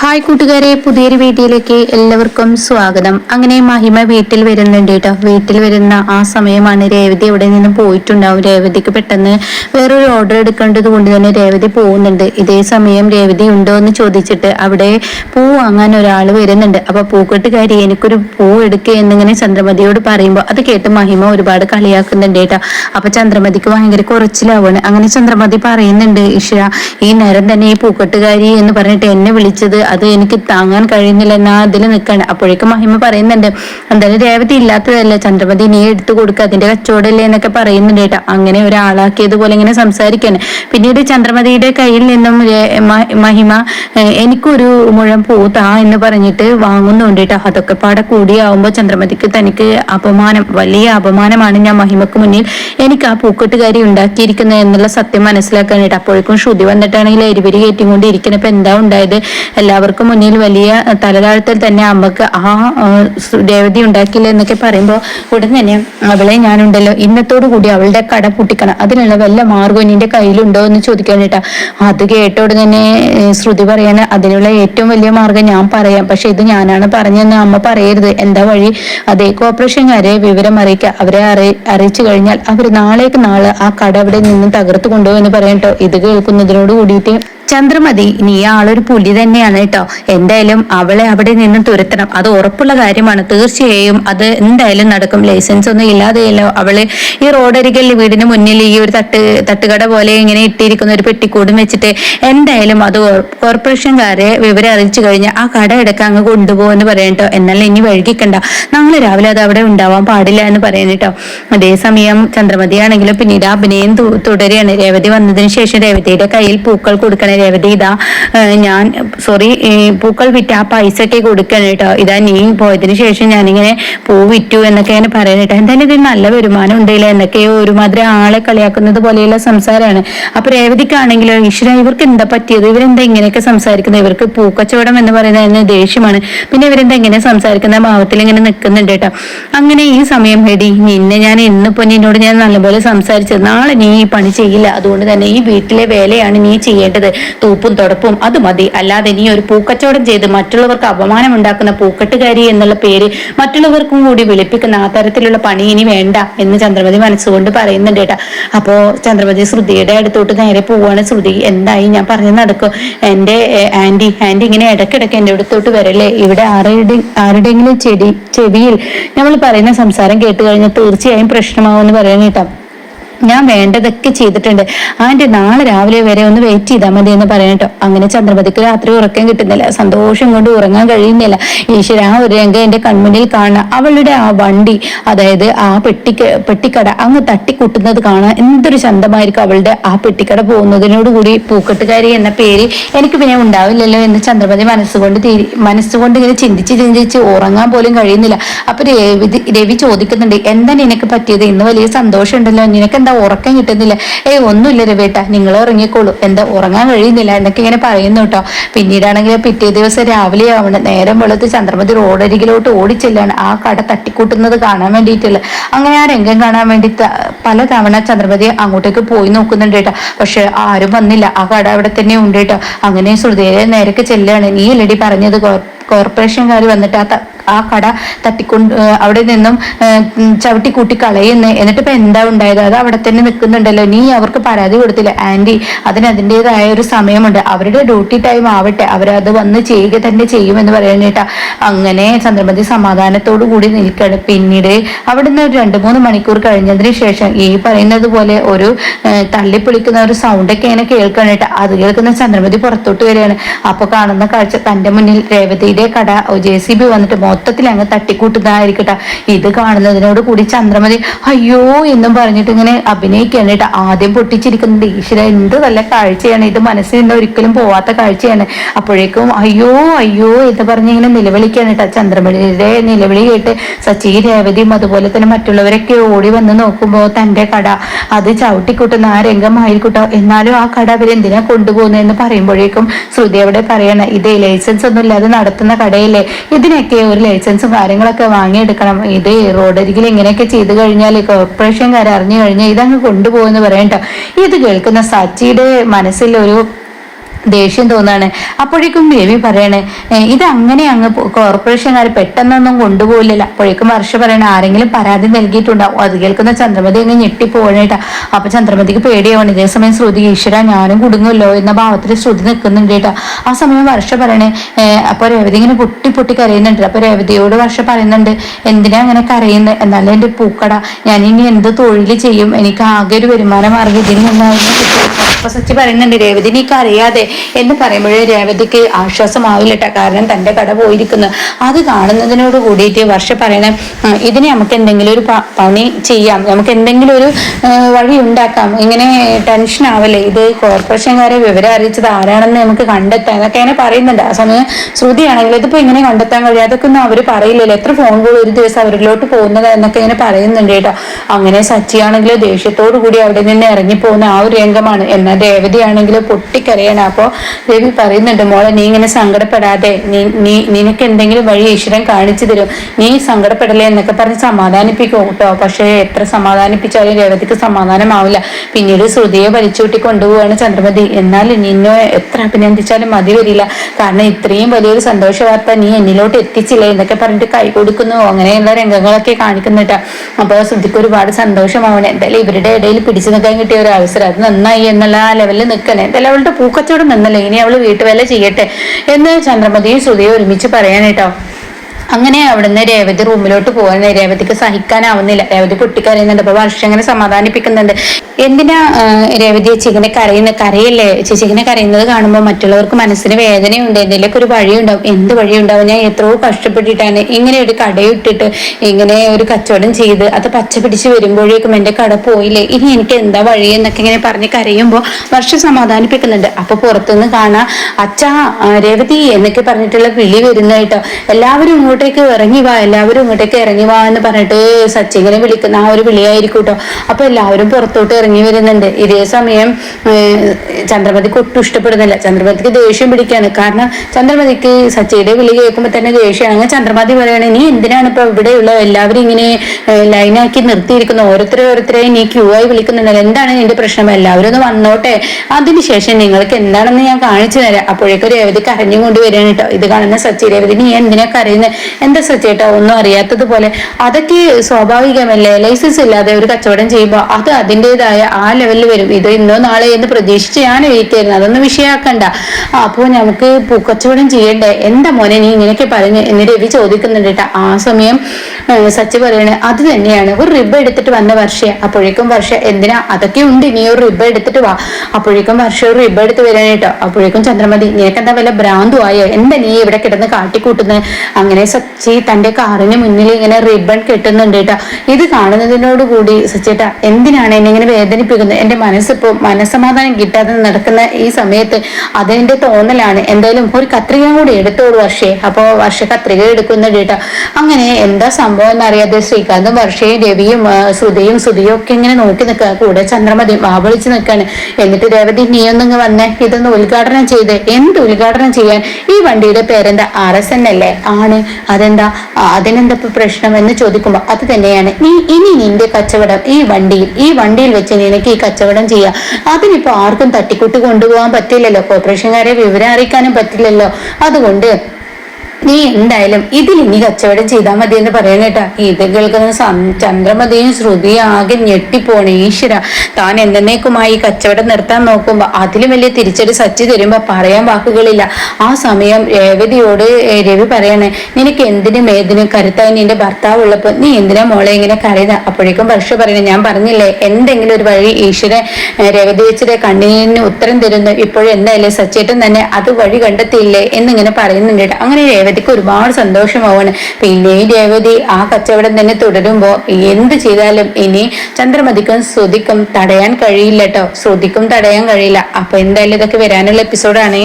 Hi കൂട്ടുകാരെ പുതിയൊരു വീഡിയോയിലേക്ക് എല്ലാവർക്കും സ്വാഗതം. അങ്ങനെ മഹിമ വീട്ടിൽ വരുന്നുണ്ട് കേട്ടോ. വീട്ടിൽ വരുന്ന ആ സമയമാണ് രേവതി എവിടെ നിന്നും പോയിട്ടുണ്ടാവും. രേവതിക്ക് പെട്ടെന്ന് വേറൊരു ഓർഡർ എടുക്കേണ്ടത് കൊണ്ട് തന്നെ രേവതി പോകുന്നുണ്ട്. ഇതേ സമയം രേവതി ഉണ്ടോ എന്ന് ചോദിച്ചിട്ട് അവിടെ പൂ വാങ്ങാൻ ഒരാൾ വരുന്നുണ്ട്. അപ്പൊ പൂക്കെട്ടുകാരി എനിക്കൊരു പൂ എടുക്കുക എന്നിങ്ങനെ ചന്ദ്രമതിയോട് പറയുമ്പോൾ അത് കേട്ട് മഹിമ ഒരുപാട് കളിയാക്കുന്നുണ്ട് കേട്ടോ. അപ്പൊ ചന്ദ്രമതിക്ക് ഭയങ്കര കുറച്ചിലാവാണ്. അങ്ങനെ ചന്ദ്രമതി പറയുന്നുണ്ട് ഇഷ ഈ നേരം തന്നെ ഈ പൂക്കെട്ടുകാരി എന്ന് പറഞ്ഞിട്ട് എന്നെ വിളിച്ചത് അത് എനിക്ക് താങ്ങാൻ കഴിയുന്നില്ല എന്നാ അതിൽ നിൽക്കാണ് അപ്പോഴേക്കും മഹിമ പറയുന്നുണ്ട് എന്തായാലും രേവതി ഇല്ലാത്തതല്ല ചന്ദ്രമതി നീ എടുത്തു കൊടുക്കുക അതിന്റെ കച്ചവടമല്ലേ എന്നൊക്കെ പറയുന്നുണ്ട് കേട്ടോ. അങ്ങനെ ഒരാളാക്കിയതുപോലെ ഇങ്ങനെ സംസാരിക്കാണ്. പിന്നീട് ചന്ദ്രമതിയുടെ കയ്യിൽ നിന്നും മഹിമ എനിക്കൊരു മുഴം പൂ താ എന്ന് പറഞ്ഞിട്ട് വാങ്ങുന്നുണ്ട് കേട്ടോ. അതൊക്കെ പാടെ കൂടിയാവുമ്പോ ചന്ദ്രമതിക്ക് തനിക്ക് അപമാനം വലിയ അപമാനമാണ് ഞാൻ മഹിമക്ക് മുന്നിൽ എനിക്ക് ആ പൂക്കെട്ടുകാരി ഉണ്ടാക്കിയിരിക്കുന്നത് എന്നുള്ള സത്യം മനസ്സിലാക്കാൻ കേട്ടോ അപ്പോഴേക്കും ശ്രുതി വന്നിട്ടാണെങ്കിൽ എരിവരി കയറ്റിക്കൊണ്ടിരിക്കണം ഇപ്പൊ എന്താ ഉണ്ടായത്? എല്ലാവർക്കും മുന്നിൽ വലിയ തലതാഴ്ത്തൽ തന്നെ അമ്മയ്ക്ക് ആ ദേവതി ഉണ്ടാക്കില്ല എന്നൊക്കെ പറയുമ്പോൾ ഉടൻ തന്നെ അവളെ ഞാനുണ്ടല്ലോ ഇന്നത്തോടു കൂടി അവളുടെ കട പൊട്ടിക്കണം. അതിനുള്ള വല്ല മാർഗം നിന്റെ കയ്യിലുണ്ടോ എന്ന് ചോദിക്കാൻ കേട്ടാ അത് കേട്ടോട് തന്നെ ശ്രുതി പറയാണ് അതിനുള്ള ഏറ്റവും വലിയ മാർഗം ഞാൻ പറയാം. പക്ഷെ ഇത് ഞാനാണ് പറഞ്ഞതെന്ന് അമ്മ പറയരുത്. എന്താ വഴി? അതേ കോർപ്പറേഷൻകാരെ വിവരം അറിയിക്കുക അവരെ അറി അറിയിച്ചു കഴിഞ്ഞാൽ അവർ നാളേക്ക് നാളെ ആ കട അവിടെ നിന്ന് തകർത്ത് കൊണ്ടുപോകുമെന്ന് പറയട്ടോ. ഇത് കേൾക്കുന്നതിനോട് കൂടിയിട്ട് ചന്ദ്രമതി നീ ആളൊരു പുലി തന്നെയാണ് കേട്ടോ. എന്തായാലും അവളെ അവിടെ നിന്ന് തുരത്തണം. അത് ഉറപ്പുള്ള കാര്യമാണ്. തീർച്ചയായും അത് എന്തായാലും നടക്കും. ലൈസൻസ് ഒന്നും ഇല്ലാതെയല്ലോ അവൾ ഈ റോഡരികൽ വീടിന് മുന്നിൽ ഈ ഒരു തട്ട് തട്ടുകട പോലെ ഇങ്ങനെ ഇട്ടിരിക്കുന്ന ഒരു പെട്ടിക്കൂടും വെച്ചിട്ട് എന്തായാലും അത് കോർപ്പറേഷൻകാരെ വിവരം അറിയിച്ചു കഴിഞ്ഞാൽ ആ കട എടുക്കാൻ അങ്ങ് കൊണ്ടുപോകുമെന്ന് പറയട്ടോ എന്നാൽ ഇനി വഴുകിക്കണ്ട നാളെ രാവിലെ അത് അവിടെ ഉണ്ടാവാൻ പാടില്ല എന്ന് പറയണട്ടോ അതേസമയം ചന്ദ്രമതിയാണെങ്കിലും പിന്നീട് അഭിനയം തുടരുകയാണ്. രേവതി വന്നതിന് ശേഷം രേവതിയുടെ കയ്യിൽ പൂക്കൾ കൊടുക്കണം. രേവതി ഇതാ ഞാൻ സോറി പൂക്കൾ വിറ്റ് ആ പൈസ ഒക്കെ കൊടുക്കണം കേട്ടോ. ഇതാ നീ പോയതിനു ശേഷം ഞാനിങ്ങനെ പൂ വിറ്റു എന്നൊക്കെ ഇങ്ങനെ പറയണം കേട്ടോ. എന്തായാലും ഇതിന് നല്ല വരുമാനം ഉണ്ടല്ലോ എന്നൊക്കെ ഒരുമാതിരി ആളെ കളിയാക്കുന്നത് പോലെയുള്ള സംസാരമാണ്. അപ്പൊ രേവതിക്കാണെങ്കിലോ ഈശ്വര ഇവർക്ക് എന്താ പറ്റിയത്? ഇവരെന്താ ഇങ്ങനെയൊക്കെ സംസാരിക്കുന്നത്? ഇവർക്ക് പൂക്കച്ചവടം എന്ന് പറയുന്നത് ദേഷ്യമാണ്. പിന്നെ ഇവരെന്താ ഇങ്ങനെ സംസാരിക്കുന്ന ഭാവത്തിൽ ഇങ്ങനെ നിൽക്കുന്നുണ്ട് കേട്ടോ. അങ്ങനെ ഈ സമയം ഹെടി നിന്നെ ഞാൻ ഇന്നിപ്പോ നിന്നോട് ഞാൻ നല്ലപോലെ സംസാരിച്ചത്. നാളെ നീ ഈ പണി ചെയ്യില്ല. അതുകൊണ്ട് തന്നെ ഈ വീട്ടിലെ വേലയാണ് നീ ചെയ്യേണ്ടത്. തൂപ്പും തുടപ്പും അത് മതി. അല്ലാതെ നീ ഒരു പൂക്കച്ചവടം ചെയ്ത് മറ്റുള്ളവർക്ക് അപമാനം ഉണ്ടാക്കുന്ന പൂക്കെട്ടുകാരി എന്നുള്ള പേര് മറ്റുള്ളവർക്കും കൂടി വിളിപ്പിക്കുന്ന ആ തരത്തിലുള്ള പണി ഇനി വേണ്ട എന്ന് ചന്ദ്രമതി മനസ്സുകൊണ്ട് പറയുന്നുണ്ട് കേട്ടാ അപ്പോ ചന്ദ്രമതി ശ്രുതിയുടെ അടുത്തോട്ട് നേരെ പോവാണ്. ശ്രുതി എന്തായി? ഞാൻ പറഞ്ഞു നടക്കും. എന്റെ ആന്റി ആന്റി ഇങ്ങനെ ഇടക്കിടക്ക് എന്റെ അടുത്തോട്ട് വരല്ലേ? ഇവിടെ ആരുടെ ആരുടെങ്കിലും ചെടി ചെവിയിൽ നമ്മൾ പറയുന്ന സംസാരം കേട്ട് കഴിഞ്ഞാൽ തീർച്ചയായും പ്രശ്നമാവുമെന്ന് പറയാൻ കേട്ടോ. ഞാൻ വേണ്ടതൊക്കെ ചെയ്തിട്ടുണ്ട്. ആന്റി നാളെ രാവിലെ വരെ ഒന്ന് വെയിറ്റ് ചെയ്താൽ മതി എന്ന് പറയട്ടോ അങ്ങനെ ചന്ദ്രമതിക്ക് രാത്രി ഉറക്കം കിട്ടുന്നില്ല. സന്തോഷം കൊണ്ട് ഉറങ്ങാൻ കഴിയുന്നില്ല. ഈശ്വര ആ ഒരു രംഗം എന്റെ കൺമുന്നിൽ കാണുക അവളുടെ ആ വണ്ടി അതായത് ആ പെട്ടിക്ക് പെട്ടിക്കട അങ്ങ് തട്ടിക്കൂട്ടുന്നത് കാണാൻ എന്തൊരു ചന്തമായിരിക്കും അവളുടെ ആ പെട്ടിക്കട പോകുന്നതിനോട് കൂടി പൂക്കെട്ടുകാരി എന്ന പേര്. എനിക്ക് പിന്നെ ഉണ്ടാവില്ലല്ലോ എന്ന് ചന്ദ്രമതി മനസ്സുകൊണ്ട് തീരി മനസ്സുകൊണ്ട് ഇങ്ങനെ ചിന്തിച്ച് ചിന്തിച്ച് ഉറങ്ങാൻ പോലും കഴിയുന്നില്ല. അപ്പൊ രവി രവി ചോദിക്കുന്നുണ്ട് എന്താ നിനക്ക് പറ്റിയത്? ഇന്ന് വലിയ സന്തോഷം ഉണ്ടല്ലോ നിനക്ക് എന്താ ഉറക്കം കിട്ടുന്നില്ല? ഏയ് ഒന്നുമില്ല രവേട്ട നിങ്ങൾ ഇറങ്ങിക്കോളൂ എന്താ ഉറങ്ങാൻ കഴിയുന്നില്ല എന്നൊക്കെ ഇങ്ങനെ പറയുന്നു കേട്ടോ. പിന്നീടാണെങ്കിൽ പിറ്റേ ദിവസം രാവിലെ ആവണം. നേരം വെളുത്ത് ചന്ദ്രമതി റോഡരികിലോട്ട് ഓടിച്ചെല്ലാണ്. ആ കട തട്ടിക്കൂട്ടുന്നത് കാണാൻ വേണ്ടിയിട്ടുള്ള അങ്ങനെ ആ രംഗം കാണാൻ വേണ്ടി പല തവണ ചന്ദ്രമതി അങ്ങോട്ടേക്ക് പോയി നോക്കുന്നുണ്ട് കേട്ടോ. പക്ഷെ ആരും വന്നില്ല. ആ കട അവിടെ തന്നെ ഉണ്ട് കേട്ടോ. അങ്ങനെ ശ്രുതിയെ നേരൊക്കെ ചെല്ലാണ്. നീ അല്ലടി പറഞ്ഞത് കോർപ്പറേഷൻകാർ വന്നിട്ട് ആ ആ കട തട്ടിക്കൊണ്ട് അവിടെ നിന്നും ചവിട്ടി കൂട്ടി കളയുന്നേ. എന്നിട്ട് ഇപ്പൊ എന്താ ഉണ്ടായത്? അത് അവിടെ തന്നെ നിൽക്കുന്നുണ്ടല്ലോ. നീ അവർക്ക് പരാതി കൊടുത്തില്ല. ആന്റി അതിന് അതിന്റെതായ ഒരു സമയമുണ്ട്. അവരുടെ ഡ്യൂട്ടി ടൈം ആവട്ടെ. അവരത് വന്ന് ചെയ്യുക തന്നെ ചെയ്യുമെന്ന് പറയാനേട്ടാ അങ്ങനെ ചന്ദ്രമതി സമാധാനത്തോടു കൂടി നിൽക്കുകയാണ് പിന്നീട് അവിടുന്ന് ഒരു രണ്ട് മൂന്ന് മണിക്കൂർ കഴിഞ്ഞതിന് ശേഷം ഈ പറയുന്നത് പോലെ ഒരു തള്ളിപ്പൊളിക്കുന്ന ഒരു സൗണ്ട് ഒക്കെ ഇങ്ങനെ കേൾക്കണേട്ട അത് കേൾക്കുന്ന ചന്ദ്രമതി പുറത്തോട്ട് വരികയാണ്. അപ്പോൾ കാണുന്ന കാഴ്ച തന്റെ മുന്നിൽ രേവതിയുടെ കട ജെ സി ബി വന്നിട്ട് മൊത്തത്തിൽ അങ്ങ് തട്ടിക്കൂട്ടുന്നതായിരിക്കട്ടെ. ഇത് കാണുന്നതിനോട് കൂടി ചന്ദ്രമതി അയ്യോ എന്നും പറഞ്ഞിട്ട് ഇങ്ങനെ അഭിനയിക്കുകയാണ് കേട്ടോ. ആദ്യം പൊട്ടിച്ചിരിക്കുന്നത് ഈശ്വര എന്ത് നല്ല കാഴ്ചയാണ്. ഇത് മനസ്സിൽ നിന്ന് ഒരിക്കലും പോവാത്ത കാഴ്ചയാണ്. അപ്പോഴേക്കും അയ്യോ അയ്യോ എന്ന് പറഞ്ഞ് ഇങ്ങനെ നിലവിളിക്കുകയാണ് കേട്ടോ. ചന്ദ്രമതിയുടെ നിലവിളി കേട്ട് സച്ചി രേവതിയും അതുപോലെ തന്നെ മറ്റുള്ളവരൊക്കെ ഓടി വന്ന് നോക്കുമ്പോൾ തന്റെ കട അത് ചവിട്ടിക്കൂട്ടുന്ന ആ രംഗമായിരിക്കട്ടോ. എന്നാലും ആ കട അവരെന്തിനാ കൊണ്ടുപോകുന്നതെന്ന് പറയുമ്പോഴേക്കും ശ്രുതി അവിടെ പറയണം ഇത് ലൈസൻസ് ഒന്നും ഇല്ലാതെ നടത്തുന്ന കടയില്ലേ ഇതിനൊക്കെ ഒരു ലൈസൻസും കാര്യങ്ങളൊക്കെ വാങ്ങിയെടുക്കണം. ഇത് റോഡരികിൽ ഇങ്ങനെയൊക്കെ ചെയ്തു കഴിഞ്ഞാൽ കോർപ്പറേഷൻകാർ അറിഞ്ഞു കഴിഞ്ഞാൽ ഇതങ്ങ് കൊണ്ടുപോകുമെന്ന് പറയണ്ട ഇത് കേൾക്കുന്ന സച്ചിയുടെ മനസ്സിൽ ഒരു ദേഷ്യം തോന്നാണ്. അപ്പോഴേക്കും ബേബി പറയണേ ഇത് അങ്ങനെ അങ്ങ് കോർപ്പറേഷൻകാർ പെട്ടെന്നൊന്നും കൊണ്ടുപോകില്ലല്ലോ. അപ്പോഴേക്കും വർഷ പറയണ ആരെങ്കിലും പരാതി നൽകിയിട്ടുണ്ടാവും. അത് കേൾക്കുന്ന ചന്ദ്രമതി അങ്ങ് ഞെട്ടിപ്പോണേട്ടാ അപ്പൊ ചന്ദ്രമതിക്ക് പേടിയാവണം ഇതേ സമയം ശ്രുതി ഈശ്വര ഞാനും കുടുങ്ങുമല്ലോ എന്ന ഭാവത്തിൽ ശ്രുതി നിൽക്കുന്നുണ്ട് കേട്ടോ. ആ സമയം വർഷ പറയണേ "ഏ, അപ്പൊ രേവതി ഇങ്ങനെ പൊട്ടി പൊട്ടി കരയുന്നുണ്ട്. അപ്പൊ രേവതിയോട് വർഷ പറയുന്നുണ്ട് എന്തിനാ അങ്ങനെ കരയുന്നത് എന്നാലും എന്റെ പൂക്കട ഞാൻ ഇനി എന്ത് തൊഴിൽ ചെയ്യും? എനിക്ക് ആകെ ഒരു വരുമാന മാർഗം ഇതിൽ നിന്നായിരുന്നു അപ്പൊ സച്ചി പറയുന്നുണ്ട് രേവതി നീ കരയാതെ എന്ന് പറയുമ്പോഴേ രേവതിക്ക് ആശ്വാസമാവില്ല ട്ടാ. കാരണം തന്റെ കട പോയിരിക്കുന്നു. അത് കാണുന്നതിനോട് കൂടിയിട്ട് വർഷ പറയണേ ഇതിനെ നമുക്ക് എന്തെങ്കിലും ഒരു പണി ചെയ്യാം. നമുക്ക് എന്തെങ്കിലും ഒരു വഴി ഉണ്ടാക്കാം. ഇങ്ങനെ ടെൻഷൻ ആവല്ലേ? ഇത് കോർപ്പറേഷൻകാരെ വിവരം അറിയിച്ചത് ആരാണെന്ന് നമുക്ക് കണ്ടെത്താം എന്നൊക്കെ അങ്ങനെ പറയുന്നുണ്ട്. ആ സമയം ശ്രുതിയാണെങ്കിൽ ഇതിപ്പോ ഇങ്ങനെ കണ്ടെത്താൻ കഴിയും. അതൊക്കെ ഒന്നും അവർ പറയില്ലല്ലോ. എത്ര ഫോൺ കോൾ ഒരു ദിവസം അവരിലോട്ട് പോകുന്നത് എന്നൊക്കെ ഇങ്ങനെ പറയുന്നുണ്ട് കേട്ടോ. അങ്ങനെ സച്ചിയാണെങ്കിൽ ദേഷ്യത്തോടു കൂടി അവിടെ നിന്ന് ഇറങ്ങി പോകുന്ന ആ ഒരു രംഗമാണ്. എന്നാൽ രേവതി ആണെങ്കിൽ പൊട്ടിക്കരയാണ് അപ്പോ രവി പറയുന്നുണ്ട് മോളെ നീ ഇങ്ങനെ സങ്കടപ്പെടാതെ നീ നിനക്ക് എന്തെങ്കിലും വഴി ഈശ്വരൻ കാണിച്ചു തരും. നീ സങ്കടപ്പെടലേ എന്നൊക്കെ പറഞ്ഞ് സമാധാനിപ്പിക്കും കേട്ടോ. പക്ഷേ എത്ര സമാധാനിപ്പിച്ചാലും രേവതിക്ക് സമാധാനമാവില്ല. പിന്നീട് ശ്രുതിയെ വലിച്ചുകൂട്ടി കൊണ്ടുപോവാണ് ചന്ദ്രമതി. എന്നാൽ നിന്നെ എത്ര അഭിനന്ദിച്ചാലും മതി വരില്ല. കാരണം ഇത്രയും വലിയൊരു സന്തോഷ വാർത്ത നീ എന്നിലോട്ട് എത്തിച്ചില്ല? എന്നൊക്കെ പറഞ്ഞിട്ട് കൈ കൊടുക്കുന്നു. അങ്ങനെയുള്ള രംഗങ്ങളൊക്കെ കാണിക്കുന്നുട്ടാ അപ്പോൾ ശ്രുതിക്ക് ഒരുപാട് സന്തോഷമാവണേ. എന്തായാലും ഇവരുടെ ഇടയിൽ പിടിച്ചു നിൽക്കാൻ കിട്ടിയ ഒരു അവസരം. അത് നന്നായി എന്നുള്ള ആ ലെവലിൽ നിൽക്കണേ. എന്തായാലും അവളുടെ പൂക്കച്ചവടം നിന്നല്ലേ? ഇനി അവൾ വീട്ടുവേല ചെയ്യട്ടെ? എന്ന് ചന്ദ്രമതിയും ശ്രുതിയും ഒരുമിച്ച് പറയാനേട്ടോ അങ്ങനെ അവിടുന്ന് രേവതി റൂമിലോട്ട് പോകാൻ രേവതിക്ക് സഹിക്കാനാവുന്നില്ല. രേവതി പൊട്ടിക്കരയുന്നുണ്ട്. അപ്പൊ വർഷം അങ്ങനെ സമാധാനിപ്പിക്കുന്നുണ്ട്. എന്തിനാ രേവതി ചേച്ചിങ്ങനെ കരയുന്ന കരയല്ലേ? ചേച്ചിങ്ങനെ കരയുന്നത് കാണുമ്പോൾ മറ്റുള്ളവർക്ക് മനസ്സിന് വേദനയുണ്ട്. എന്തെങ്കിലുമൊക്കെ ഒരു വഴിയുണ്ടാവും. എന്ത് വഴിയുണ്ടാവും? ഞാൻ എത്രയോ കഷ്ടപ്പെട്ടിട്ടാണ് ഇങ്ങനെ ഒരു കടയിട്ടിട്ട് ഇങ്ങനെ ഒരു കച്ചവടം ചെയ്ത് അത് പച്ച പിടിച്ച് വരുമ്പോഴേക്കും എന്റെ കട പോയില്ലേ? ഇനി എനിക്ക് എന്താ വഴി എന്നൊക്കെ ഇങ്ങനെ പറഞ്ഞ് കരയുമ്പോൾ വർഷം സമാധാനിപ്പിക്കുന്നുണ്ട്. അപ്പൊ പുറത്തുനിന്ന് കാണാ അച്ഛാ രേവതി എന്നൊക്കെ പറഞ്ഞിട്ടുള്ള വിളി വരുന്നതായിട്ടോ എല്ലാവരും ഇങ്ങോട്ടേക്ക് ഇറങ്ങി വാ എല്ലാവരും ഇങ്ങോട്ടേക്ക് ഇറങ്ങി വാ എന്ന് പറഞ്ഞിട്ട് സച്ചിങ്ങനെ വിളിക്കുന്ന ആ ഒരു വിളിയായിരിക്കും കേട്ടോ അപ്പൊ എല്ലാവരും പുറത്തോട്ട് ഇറങ്ങി വരുന്നുണ്ട്. ഇതേ സമയം ചന്ദ്രമതിക്ക് ഒട്ടും ഇഷ്ടപ്പെടുന്നില്ല. ചന്ദ്രമതിക്ക് ദേഷ്യം പിടിക്കാണ്. കാരണം ചന്ദ്രമതിക്ക് സച്ചിയുടെ വിളി കേൾക്കുമ്പോൾ തന്നെ ദേഷ്യമാണ് അങ്ങനെ ചന്ദ്രമതി പറയണേ നീ എന്തിനാണ് ഇപ്പൊ ഇവിടെയുള്ള എല്ലാവരും ഇങ്ങനെ ലൈനാക്കി നിർത്തിയിരിക്കുന്നു. ഓരോരുത്തരെ ഓരോരുത്തരെ നീ ക്യൂ ആയി വിളിക്കുന്നുണ്ടല്ലോ. എന്താണ് നിന്റെ പ്രശ്നം? എല്ലാവരും ഒന്ന് വന്നോട്ടെ. അതിനുശേഷം നിങ്ങൾക്ക് എന്താണെന്ന് ഞാൻ കാണിച്ചു തരാം. അപ്പോഴേക്കും രേവതി കരഞ്ഞുകൊണ്ട് വരികയാണ് കേട്ടോ ഇത് കാണുന്ന സച്ചി രേവതി നീ എന്തിനാ കരയുന്നത് എന്താ സച്ചേട്ടാ ഒന്നും അറിയാത്തതുപോലെ അതൊക്കെ സ്വാഭാവികമല്ലേ? ലൈസൻസ് ഇല്ലാതെ ഒരു കച്ചവടം ചെയ്യുമ്പോൾ അത് അതിന്റെതായ ആ ലെവലിൽ വരും. ഇത് ഇന്നോ നാളെ എന്ന് പ്രതീക്ഷിച്ച് ഞാൻ ഇരിക്കായിരുന്നു അതൊന്നും വിഷയമാക്കണ്ട അപ്പോൾ നമുക്ക് പൂക്കച്ചവടം ചെയ്യണ്ടേ? എന്താ മോനെ നീ ഇങ്ങനെയൊക്കെ പറഞ്ഞു എന്ന് രവി ചോദിക്കുന്നുണ്ട് കേട്ടോ ആ സമയം സച്ചി പറയണേ അത് തന്നെയാണ്. ഒരു റിബ് എടുത്തിട്ട് വന്ന വർഷ അപ്പോഴേക്കും വർഷ എന്തിനാ? അതൊക്കെ ഉണ്ട്. നീ ഒരു റിബ് എടുത്തിട്ട് വാ. അപ്പോഴേക്കും വർഷം ഒരു റിബ് എടുത്ത് വരാൻ കേട്ടോ അപ്പോഴേക്കും ചന്ദ്രമതി നിനക്കെന്താ വല്ല ഭ്രാന്തു ആയോ എന്താ നീ ഇവിടെ കിടന്ന് കാട്ടിക്കൂട്ടുന്നത് അങ്ങനെ സച്ചി തന്റെ കാറിന് മുന്നിൽ ഇങ്ങനെ റിബൺ കെട്ടുന്നുണ്ട് കേട്ടോ. ഇത് കാണുന്നതിനോട് കൂടി സച്ചേട്ടാ എന്തിനാണ് എന്നെ ഇങ്ങനെ വേദനിപ്പിക്കുന്നത്? എന്റെ മനസ്സിപ്പോ മനസ്സമാധാനം കിട്ടാതെ നടക്കുന്ന ഈ സമയത്ത് അതെന്റെ തോന്നലാണ്. എന്തായാലും ഒരു കത്രിക കൂടി എടുത്തോളൂ വർഷേ. അപ്പോ വർഷ കത്രിക എടുക്കുന്നുണ്ട് കേട്ടോ. അങ്ങനെ എന്താ സംഭവം എന്നറിയാതെ ശ്രീകാന്തും വർഷയും രവിയും ശ്രുതിയും ശ്രുതിയും ഒക്കെ ഇങ്ങനെ നോക്കി നിൽക്കുക. കൂടെ ചന്ദ്രമതി വാവളിച്ച് നിൽക്കാണ്. എന്നിട്ട് രേവതി നീ ഒന്നിങ്ങ് വന്ന്. ഇതൊന്ന് ഉദ്ഘാടനം ചെയ്ത്. എന്ത് ഉദ്ഘാടനം ചെയ്യാൻ? ഈ വണ്ടിയുടെ പേരെന്താ? ആർ എസ് എൻ അല്ലേ? ആണ്. അതെന്താ? അതിനെന്താ പ്രശ്നം എന്ന് ചോദിക്കുമ്പോൾ അത് തന്നെയാണ്. നീ ഇനി നിന്റെ കച്ചവടം ഈ വണ്ടിയിൽ ഈ വണ്ടിയിൽ വെച്ച് നിനക്ക് ഈ കച്ചവടം ചെയ്യാം. അതിനിപ്പോ ആർക്കും തട്ടിക്കൂട്ടി കൊണ്ടുപോകാൻ പറ്റില്ലല്ലോ. കോർപ്പറേഷൻകാരെ വിവരം അറിയിക്കാനും പറ്റില്ലല്ലോ. അതുകൊണ്ട് നീ എന്തായാലും ഇതിൽ ഇനി കച്ചവടം ചെയ്താൽ മതി എന്ന് പറയാൻ കേട്ടാ. ഇത് കേൾക്കുന്ന ചന്ദ്രമതിയും ശ്രുതി ആകെ ഞെട്ടിപ്പോണേ. ഈശ്വര താൻ എന്നേക്കുമായി കച്ചവടം നിർത്താൻ നോക്കുമ്പോ അതിലും വലിയ തിരിച്ചടി സച്ചി തരുമ്പോ പറയാൻ വാക്കുകളില്ല. ആ സമയം രേവതിയോട് രവി പറയണേ നിനക്ക് എന്തിനും ഏതിനും കരുത്തായി നിന്റെ ഭർത്താവ് ഉള്ളപ്പോ നീ എന്തിനാ മോളെ ഇങ്ങനെ കരുത അപ്പോഴേക്കും പക്ഷെ പറയണേ ഞാൻ പറഞ്ഞില്ലേ എന്തെങ്കിലും ഒരു വഴി ഈശ്വര രേവതി വെച്ചിട്ട് കണ്ണിന് ഉത്തരം തരുന്നു. ഇപ്പോഴും എന്തായാലും സച്ചേട്ടൻ തന്നെ അത് വഴി കണ്ടെത്തിയില്ലേ? എന്നിങ്ങനെ പറയുന്നുണ്ട് അങ്ങനെ രേവതിക്ക് ഒരുപാട് സന്തോഷമാവാണ് പിന്നെയും ദേവതി ആ കച്ചവടം തന്നെ തുടരുമ്പോ എന്ത് ചെയ്താലും ഇനി ചന്ദ്രമതിക്കും ശ്രുതിക്കും തടയാൻ കഴിയില്ല കേട്ടോ. ശ്രുതിക്കും തടയാൻ കഴിയില്ല. അപ്പൊ എന്തായാലും ഇതൊക്കെ വരാനുള്ള എപ്പിസോഡാണ്